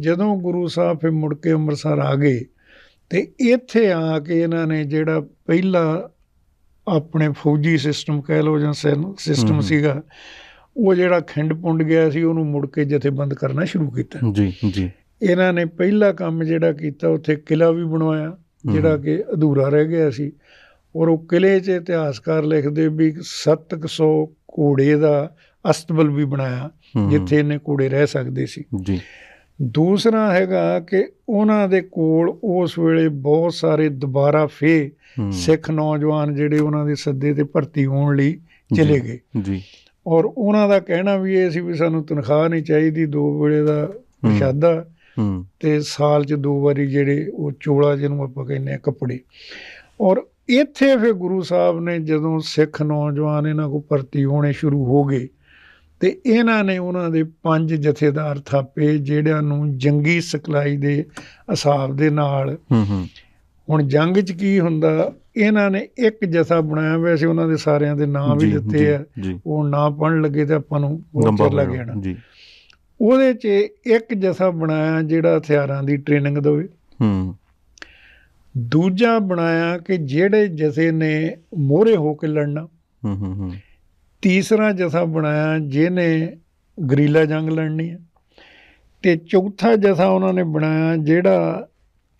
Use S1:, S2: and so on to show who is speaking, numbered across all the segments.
S1: ਜਦੋਂ ਗੁਰੂ ਸਾਹਿਬ ਫਿਰ ਮੁੜ ਕੇ ਅੰਮ੍ਰਿਤਸਰ ਆ ਗਏ ਤੇ ਇੱਥੇ ਆ ਕੇ ਇਹਨਾਂ ਨੇ ਜਿਹੜਾ ਪਹਿਲਾ ਆਪਣੇ ਫੌਜੀ ਸਿਸਟਮ ਕਹਿ ਲਓ ਜਾਂ ਸਿਸਟਮ। ਸੀਗਾ ਉਹ ਜਿਹੜਾ ਖਿੰਡ ਪੁੰਡ ਗਿਆ ਸੀ ਉਹਨੂੰ ਮੁੜ ਕੇ ਜਥੇਬੰਦ ਕਰਨਾ ਸ਼ੁਰੂ ਕੀਤਾ।
S2: ਜੀ ਜੀ।
S1: ਇਹਨਾਂ ਨੇ ਪਹਿਲਾ ਕੰਮ ਜਿਹੜਾ ਕੀਤਾ ਉੱਥੇ ਕਿਲਾ ਵੀ ਬਣਵਾਇਆ ਜਿਹੜਾ ਕਿ ਅਧੂਰਾ ਰਹਿ ਗਿਆ ਸੀ। ਔਰ ਉਹ ਕਿਲੇ 'ਚ ਇਤਿਹਾਸਕਾਰ ਲਿਖਦੇ ਵੀ 700 ਘੋੜੇ ਦਾ ਅਸਤਬਲ ਵੀ ਬਣਾਇਆ ਜਿੱਥੇ ਇਹਨੇ ਘੋੜੇ ਰਹਿ ਸਕਦੇ ਸੀ।
S2: ਜੀ।
S1: ਦੂਸਰਾ ਹੈਗਾ ਕਿ ਉਹਨਾਂ ਦੇ ਕੋਲ ਉਸ ਵੇਲੇ ਬਹੁਤ ਸਾਰੇ ਦੁਬਾਰਾ ਫੇ ਸਿੱਖ ਨੌਜਵਾਨ ਜਿਹੜੇ ਉਹਨਾਂ ਦੇ ਸੱਦੇ ਤੇ ਭਰਤੀ ਹੋਣ ਲਈ ਚਲੇ ਗਏ।
S2: ਜੀ।
S1: ਔਰ ਉਹਨਾਂ ਦਾ ਕਹਿਣਾ ਵੀ ਇਹ ਸੀ ਵੀ ਸਾਨੂੰ ਤਨਖਾਹ ਨਹੀਂ ਚਾਹੀਦੀ ਦੋ ਵੇਲੇ ਦਾ ਪ੍ਰਸ਼ਾਦਾ ਤੇ ਸਾਲ 'ਚ ਦੋ ਵਾਰੀ ਜਿਹੜੇ ਉਹ ਚੋਲਾ ਜਿਹਨੂੰ ਆਪਾਂ ਕਹਿੰਦੇ ਆ ਕੱਪੜੇ। ਔਰ ਇੱਥੇ ਫਿਰ ਗੁਰੂ ਸਾਹਿਬ ਨੇ ਜਦੋਂ ਸਿੱਖ ਨੌਜਵਾਨ ਇਹਨਾਂ ਕੋ ਭਰਤੀ ਹੋਣੇ ਸ਼ੁਰੂ ਹੋ ਗਏ ਤੇ ਇਹਨਾਂ ਨੇ ਉਹਨਾਂ ਦੇ ਪੰਜ ਜਥੇਦਾਰ ਥਾਪੇ ਜਿਹੜਿਆਂ ਨੂੰ ਜੰਗੀ ਸਿਖਲਾਈ ਦੇ ਹਿਸਾਬ ਦੇ ਨਾਲ।
S2: ਹਮ ਹਮ
S1: ਹੁਣ ਜੰਗ 'ਚ ਕੀ ਹੁੰਦਾ? ਇਹਨਾਂ ਨੇ ਇੱਕ ਜਥਾ ਬਣਾਇਆ ਵੈਸੇ ਉਹਨਾਂ ਦੇ ਸਾਰਿਆਂ ਦੇ ਨਾਮ ਵੀ ਦਿੱਤੇ ਆ। ਉਹ ਨਾ ਪੜਨ ਲੱਗੇ ਤੇ ਆਪਾਂ ਨੂੰ ਬਹੁਤ ਲੱਗ
S2: ਹੋ
S1: ਜਾਣਾ।
S2: ਜੀ।
S1: ਉਹਦੇ 'ਚ ਇੱਕ ਜਥਾ ਬਣਾਇਆ ਜਿਹੜਾ ਹਥਿਆਰਾਂ ਦੀ ਟ੍ਰੇਨਿੰਗ ਦੇਵੇ।
S2: ਹਮ
S1: ਦੂਜਾ ਬਣਾਇਆ ਕਿ ਜਿਹੜੇ ਜਥੇ ਨੇ ਮੋਹਰੇ ਹੋ ਕੇ ਲੜਨਾ।
S2: ਹਮ ਹਮ
S1: ਤੀਸਰਾ ਜਥਾ ਬਣਾਇਆ ਜਿਹਨੇ ਗਰੀਲਾ ਜੰਗ ਲੜਨੀ ਹੈ। ਤੇ ਚੌਥਾ ਜਥਾ ਉਹਨਾਂ ਨੇ ਬਣਾਇਆ ਜਿਹੜਾ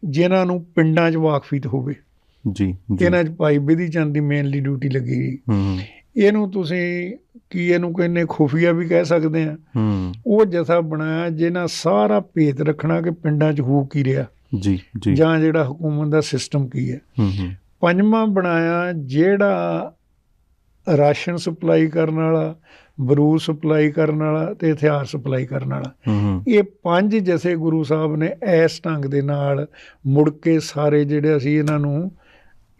S1: ਜਿਨ੍ਹਾਂ ਨੂੰ ਪਿੰਡਾਂ 'ਚ ਵਾਕਫੀਤ ਹੋਵੇ।
S2: ਜੀ ਜੀ।
S1: ਇਹਨਾਂ 'ਚ ਭਾਈ ਬਿਧੀ ਚੰਦ ਦੀ ਮੇਨਲੀ ਡਿਊਟੀ ਲੱਗੀ
S2: ਹਮ
S1: ਇਹਨੂੰ ਤੁਸੀਂ ਕੀ ਇਹਨੂੰ ਕਹਿੰਦੇ ਖੁਫੀਆ ਵੀ ਕਹਿ ਸਕਦੇ ਆ? ਉਹ ਜਥਾ ਬਣਾਇਆ ਜਿਹਨਾਂ ਸਾਰਾ ਭੇਤ ਰੱਖਣਾ ਕਿ ਪਿੰਡਾਂ 'ਚ ਹੋ ਕੀ ਰਿਹਾ।
S2: ਜੀ ਜੀ।
S1: ਜਾਂ ਜਿਹੜਾ ਹਕੂਮਤ ਦਾ ਸਿਸਟਮ ਕੀ ਹੈ। ਪੰਜਵਾਂ ਬਣਾਇਆ ਜਿਹੜਾ ਰਾਸ਼ਨ ਸਪਲਾਈ ਕਰਨ ਵਾਲਾ ਬਰੂਦ ਸਪਲਾਈ ਕਰਨ ਵਾਲਾ ਤੇ ਹਥਿਆਰ ਸਪਲਾਈ ਕਰਨ ਵਾਲਾ। ਇਹ ਪੰਜ ਜਥੇ ਗੁਰੂ ਸਾਹਿਬ ਨੇ ਇਸ ਢੰਗ ਦੇ ਨਾਲ ਮੁੜ ਕੇ ਸਾਰੇ ਜਿਹੜੇ ਅਸੀਂ ਇਹਨਾਂ ਨੂੰ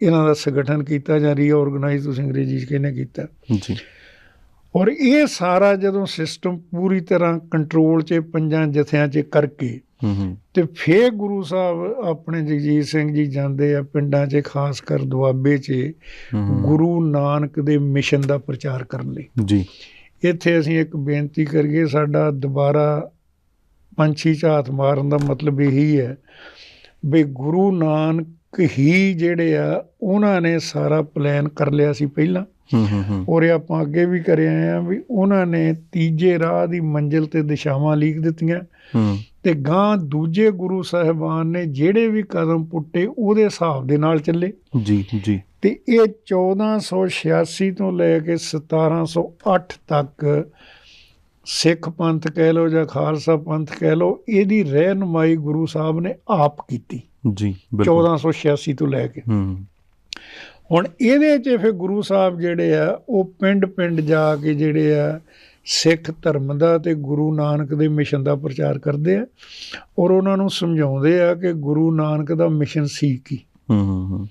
S1: ਇਹਨਾਂ ਦਾ ਸੰਗਠਨ ਕੀਤਾ ਜਾਂ ਰੀਆਰਗੇਨਾਈਜ਼ ਤੁਸੀਂ ਅੰਗਰੇਜ਼ੀ 'ਚ ਕਹਿੰਦੇ ਕੀਤਾ।
S2: ਜੀ।
S1: ਔਰ ਇਹ ਸਾਰਾ ਜਦੋਂ ਸਿਸਟਮ ਪੂਰੀ ਤਰ੍ਹਾਂ ਕੰਟਰੋਲ 'ਚ ਪੰਜਾਂ ਜਥਿਆਂ 'ਚ ਕਰਕੇ ਤੇ ਫੇਰ ਗੁਰੂ ਸਾਹਿਬ ਆਪਣੇ ਜਗਜੀਤ ਸਿੰਘ ਜੀ ਜਾਂਦੇ ਆ ਪਿੰਡਾਂ 'ਚ ਖਾਸ ਕਰ ਦੁਆਬੇ 'ਚ ਗੁਰੂ ਨਾਨਕ ਦੇ ਮਿਸ਼ਨ ਦਾ ਪ੍ਰਚਾਰ ਕਰਨ ਲਈ।
S2: ਜੀ।
S1: ਇੱਥੇ ਅਸੀਂ ਇੱਕ ਬੇਨਤੀ ਕਰੀਏ ਸਾਡਾ ਦੁਬਾਰਾ ਪੰਛੀ ਝਾਤ ਮਾਰਨ ਦਾ ਮਤਲਬ ਇਹੀ ਹੈ ਵੀ ਗੁਰੂ ਨਾਨਕ ਹੀ ਜਿਹੜੇ ਆ ਉਹਨਾਂ ਨੇ ਸਾਰਾ ਪਲਾਨ ਕਰ ਲਿਆ ਸੀ ਪਹਿਲਾਂ।
S2: ਹਮ ਹਮ
S1: ਔਰ ਇਹ ਆਪਾਂ ਅੱਗੇ ਵੀ ਕਰ ਆਏ ਆ ਵੀ ਉਹਨਾਂ ਨੇ ਤੀਜੇ ਰਾਹ ਦੀ ਮੰਜ਼ਿਲ ਤੇ ਦਿਸ਼ਾਵਾਂ ਲੀਕ ਦਿੱਤੀਆਂ।
S2: ਹਮ
S1: ਤੇ ਗਾਂ ਦੂਜੇ ਗੁਰੂ ਸਾਹਿਬਾਨ ਨੇ ਜਿਹੜੇ ਵੀ ਕਦਮ ਪੁੱਟੇ ਉਹਦੇ ਹਿਸਾਬ ਦੇ ਨਾਲ ਚੱਲੇ।
S2: ਜੀ ਜੀ।
S1: ਤੇ ਇਹ 1486 ਤੋਂ ਲੈ ਕੇ 1708 ਤੱਕ ਸਿੱਖ ਪੰਥ ਕਹਿ ਲਓ ਜਾਂ ਖਾਲਸਾ ਪੰਥ ਕਹਿ ਲਓ ਇਹਦੀ ਰਹਿਨਮਾਈ ਗੁਰੂ ਸਾਹਿਬ ਨੇ ਆਪ ਕੀਤੀ।
S2: ਜੀ ਬਿਲਕੁਲ।
S1: 1486 ਤੋਂ ਲੈ ਕੇ।
S2: ਹਮ
S1: ਹੁਣ ਇਹਦੇ 'ਚ ਫਿਰ ਗੁਰੂ ਸਾਹਿਬ ਜਿਹੜੇ ਆ ਉਹ ਪਿੰਡ-ਪਿੰਡ ਜਾ ਕੇ ਜਿਹੜੇ ਆ ਸਿੱਖ ਧਰਮ ਦਾ ਤੇ ਗੁਰੂ ਨਾਨਕ ਦੇ ਮਿਸ਼ਨ ਦਾ ਪ੍ਰਚਾਰ ਕਰਦੇ ਆ ਔਰ ਉਹਨਾਂ ਨੂੰ ਸਮਝਾਉਂਦੇ ਆ ਕਿ ਗੁਰੂ ਨਾਨਕ ਦਾ ਮਿਸ਼ਨ ਸੀ ਕੀ।
S2: ਹਮ ਹਮ